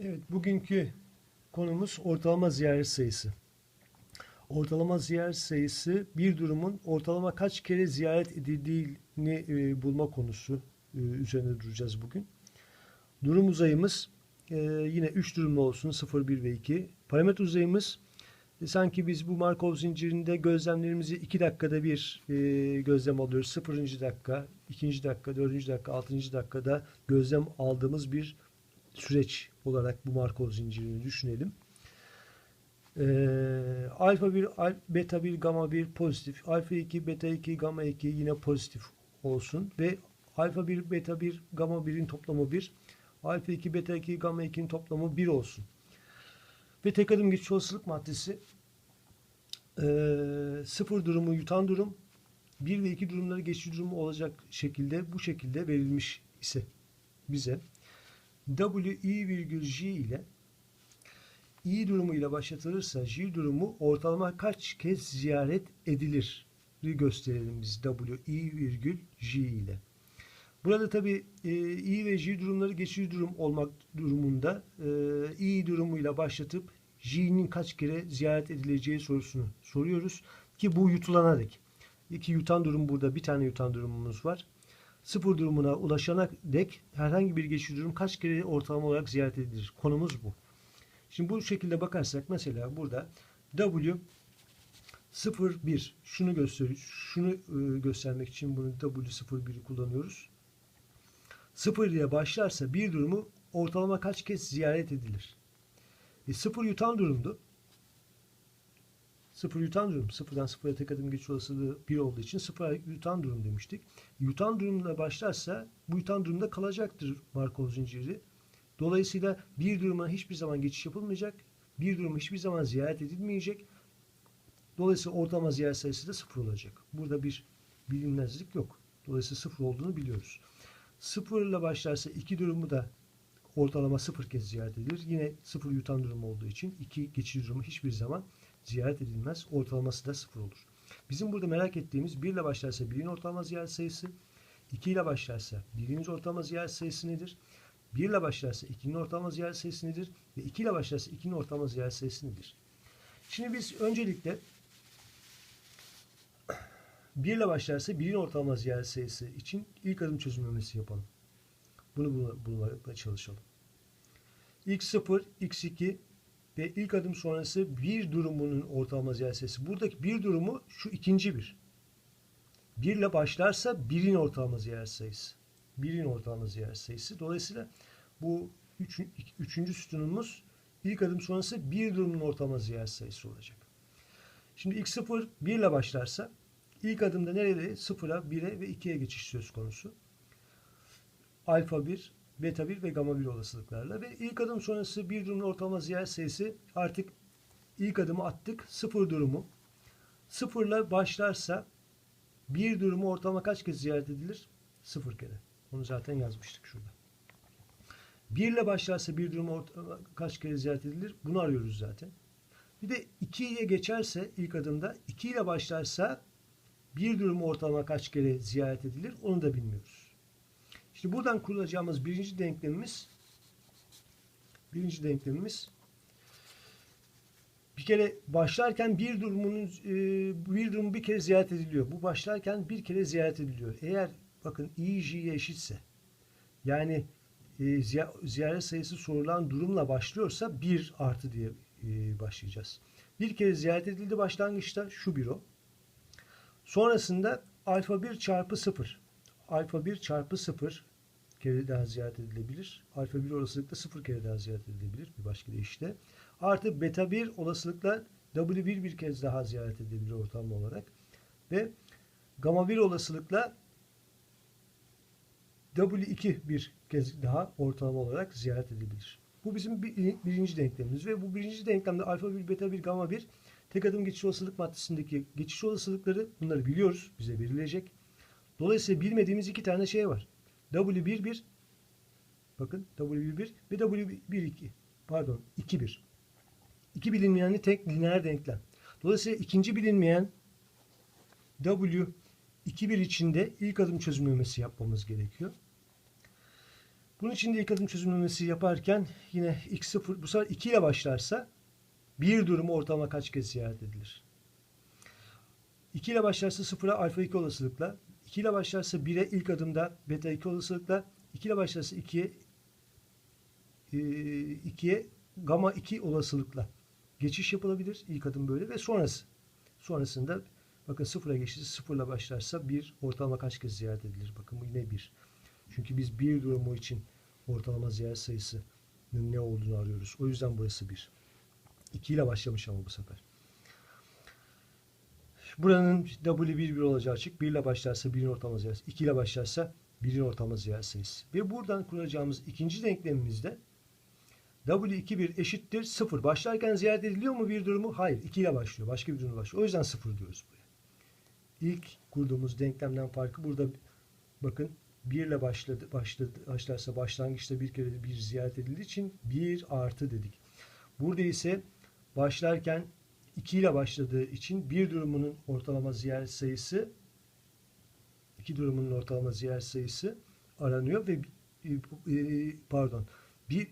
Evet, bugünkü konumuz ortalama ziyaret sayısı. Ortalama ziyaret sayısı bir durumun ortalama kaç kere ziyaret edildiğini e, bulma konusu e, üzerine duracağız bugün. Durum uzayımız e, yine 3 durumlu olsun 0, 1 ve 2. Parametre uzayımız e, sanki biz bu Markov zincirinde gözlemlerimizi 2 dakikada bir e, gözlem alıyoruz. 0. dakika, 2. dakika, 4. dakika, 6. dakikada gözlem aldığımız bir süreç olarak bu Markov zincirini düşünelim. Ee, alfa 1, al, beta 1, gamma 1 pozitif. Alfa 2, beta 2, gamma 2 yine pozitif olsun. Ve alfa 1, beta 1, gamma 1'in toplamı 1. Alfa 2, beta 2, gamma 2'nin toplamı 1 olsun. Ve tek adım geçiş olasılık maddesi ee, sıfır durumu yutan durum 1 ve 2 durumları geçici durumu olacak şekilde bu şekilde verilmiş ise bize W i virgül j ile i durumu ile başlatılırsa j durumu ortalama kaç kez ziyaret edilir gösterelim biz W i virgül j ile. Burada tabi e, i ve j durumları geçici durum olmak durumunda e, i durumuyla başlatıp j'nin kaç kere ziyaret edileceği sorusunu soruyoruz ki bu yutulana dek. İki yutan durum burada bir tane yutan durumumuz var sıfır durumuna ulaşana dek herhangi bir geçici durum kaç kere ortalama olarak ziyaret edilir? Konumuz bu. Şimdi bu şekilde bakarsak mesela burada W 0 1 şunu göster şunu e, göstermek için bunu W 0 1'i kullanıyoruz. 0 ile başlarsa bir durumu ortalama kaç kez ziyaret edilir? E, 0 yutan durumdu. Sıfır yutan durum. Sıfırdan sıfıra tek adım geçiş olasılığı bir olduğu için sıfır yutan durum demiştik. Yutan durumla başlarsa bu yutan durumda kalacaktır Markov zinciri. Dolayısıyla bir duruma hiçbir zaman geçiş yapılmayacak. Bir durum hiçbir zaman ziyaret edilmeyecek. Dolayısıyla ortalama ziyaret sayısı da sıfır olacak. Burada bir bilinmezlik yok. Dolayısıyla sıfır olduğunu biliyoruz. Sıfırla başlarsa iki durumu da ortalama sıfır kez ziyaret edilir. Yine sıfır yutan durum olduğu için iki geçici durumu hiçbir zaman ziyaret edilmez. Ortalaması da sıfır olur. Bizim burada merak ettiğimiz 1 ile başlarsa 1'in ortalama ziyaret sayısı, 2 ile başlarsa 1'in ortalama ziyaret sayısı nedir? 1 ile başlarsa 2'nin ortalama ziyaret sayısı nedir? Ve 2 ile başlarsa 2'nin ortalama ziyaret sayısı nedir? Şimdi biz öncelikle 1 ile başlarsa 1'in ortalama ziyaret sayısı için ilk adım çözümlemesi yapalım. Bunu bulmaya çalışalım. x0, x2, ve ilk adım sonrası bir durumunun ortalama sayısı. Buradaki bir durumu şu ikinci bir. Bir ile başlarsa birin ortalama ziyaret sayısı. Birin ortalama ziyaret sayısı. Dolayısıyla bu üç, üçüncü sütunumuz ilk adım sonrası bir durumun ortalama ziyaret sayısı olacak. Şimdi x0 1 ile başlarsa ilk adımda nereye? 0'a, 1'e ve 2'ye geçiş söz konusu. Alfa 1, beta 1 ve gamma 1 olasılıklarla ve ilk adım sonrası bir durumun ortalama ziyaret sayısı artık ilk adımı attık. Sıfır durumu. Sıfırla başlarsa bir durumu ortalama kaç kez ziyaret edilir? Sıfır kere. Onu zaten yazmıştık şurada. Bir ile başlarsa bir durumu ortalama kaç kere ziyaret edilir? Bunu arıyoruz zaten. Bir de 2 ile geçerse ilk adımda 2 ile başlarsa bir durumu ortalama kaç kere ziyaret edilir? Onu da bilmiyoruz. Şimdi buradan kurulacağımız birinci denklemimiz birinci denklemimiz bir kere başlarken bir durumunun e, bir durum bir kere ziyaret ediliyor. Bu başlarken bir kere ziyaret ediliyor. Eğer bakın i j'ye eşitse yani e, ziyaret sayısı sorulan durumla başlıyorsa bir artı diye e, başlayacağız. Bir kere ziyaret edildi başlangıçta şu bir o. Sonrasında alfa 1 çarpı 0 alfa 1 çarpı 0 kere daha ziyaret edilebilir. Alfa 1 olasılıkla 0 kere daha ziyaret edilebilir bir başka deyişle. Artı beta 1 olasılıkla W1 bir kez daha ziyaret edilebilir ortalama olarak. Ve gamma 1 olasılıkla W2 bir kez daha ortalama olarak ziyaret edilebilir. Bu bizim birinci denklemimiz ve bu birinci denklemde alfa 1, beta 1, gamma 1 tek adım geçiş olasılık maddesindeki geçiş olasılıkları bunları biliyoruz. Bize verilecek. Dolayısıyla bilmediğimiz iki tane şey var. W11 bakın W11 ve W12 pardon 21. İki bilinmeyenli tek lineer denklem. Dolayısıyla ikinci bilinmeyen W21 içinde ilk adım çözümlemesi yapmamız gerekiyor. Bunun için de ilk adım çözümlemesi yaparken yine x0 bu sefer 2 ile başlarsa bir durumu ortalama kaç kez ziyaret edilir? 2 ile başlarsa 0'a alfa 2 olasılıkla, 2 ile başlarsa 1'e ilk adımda beta 2 olasılıkla, 2 ile başlarsa 2'ye 2'ye gamma 2 olasılıkla geçiş yapılabilir. İlk adım böyle ve sonrası. Sonrasında bakın 0'a geçti. 0 ile başlarsa 1 ortalama kaç kez ziyaret edilir? Bakın bu yine 1. Çünkü biz bir durumu için ortalama ziyaret sayısının ne olduğunu arıyoruz. O yüzden burası 1. 2 ile başlamış ama bu sefer. Buranın W11 olacağı açık. 1 ile başlarsa 1'in ortalama ziyaret 2 ile başlarsa 1'in ortalama ziyaret sayısı. Ve buradan kuracağımız ikinci denklemimizde W21 eşittir 0. Başlarken ziyaret ediliyor mu bir durumu? Hayır. 2 ile başlıyor. Başka bir durum başlıyor. O yüzden 0 diyoruz buraya. İlk kurduğumuz denklemden farkı burada bakın 1 ile başladı, başladı, başlarsa başlangıçta bir kere bir ziyaret edildiği için 1 artı dedik. Burada ise başlarken 2 ile başladığı için bir durumunun ortalama ziyaret sayısı iki durumunun ortalama ziyaret sayısı aranıyor ve e, pardon bir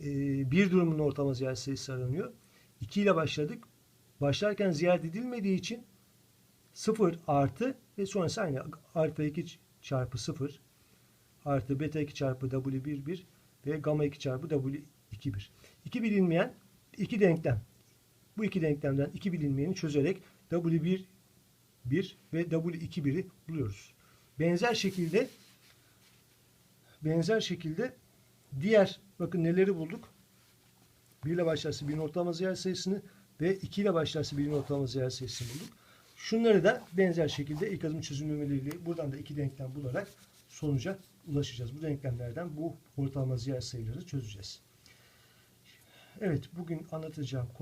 e, bir durumun ortalama ziyaret sayısı aranıyor. 2 ile başladık. Başlarken ziyaret edilmediği için 0 artı ve sonrası aynı alfa 2 çarpı 0 artı beta 2 çarpı w1 1 ve gamma 2 çarpı w2 1. İki bilinmeyen iki denklem. Bu iki denklemden iki bilinmeyeni çözerek w1 1 ve w2 1'i buluyoruz. Benzer şekilde benzer şekilde diğer bakın neleri bulduk? 1 ile başlarsa 1'in ortalama ziyaret sayısını ve 2 ile başlarsa 1'in ortalama ziyaret sayısını bulduk. Şunları da benzer şekilde ilk adım çözümlemeleriyle buradan da iki denklem bularak sonuca ulaşacağız. Bu denklemlerden bu ortalama ziyaret sayıları çözeceğiz. Evet bugün anlatacağım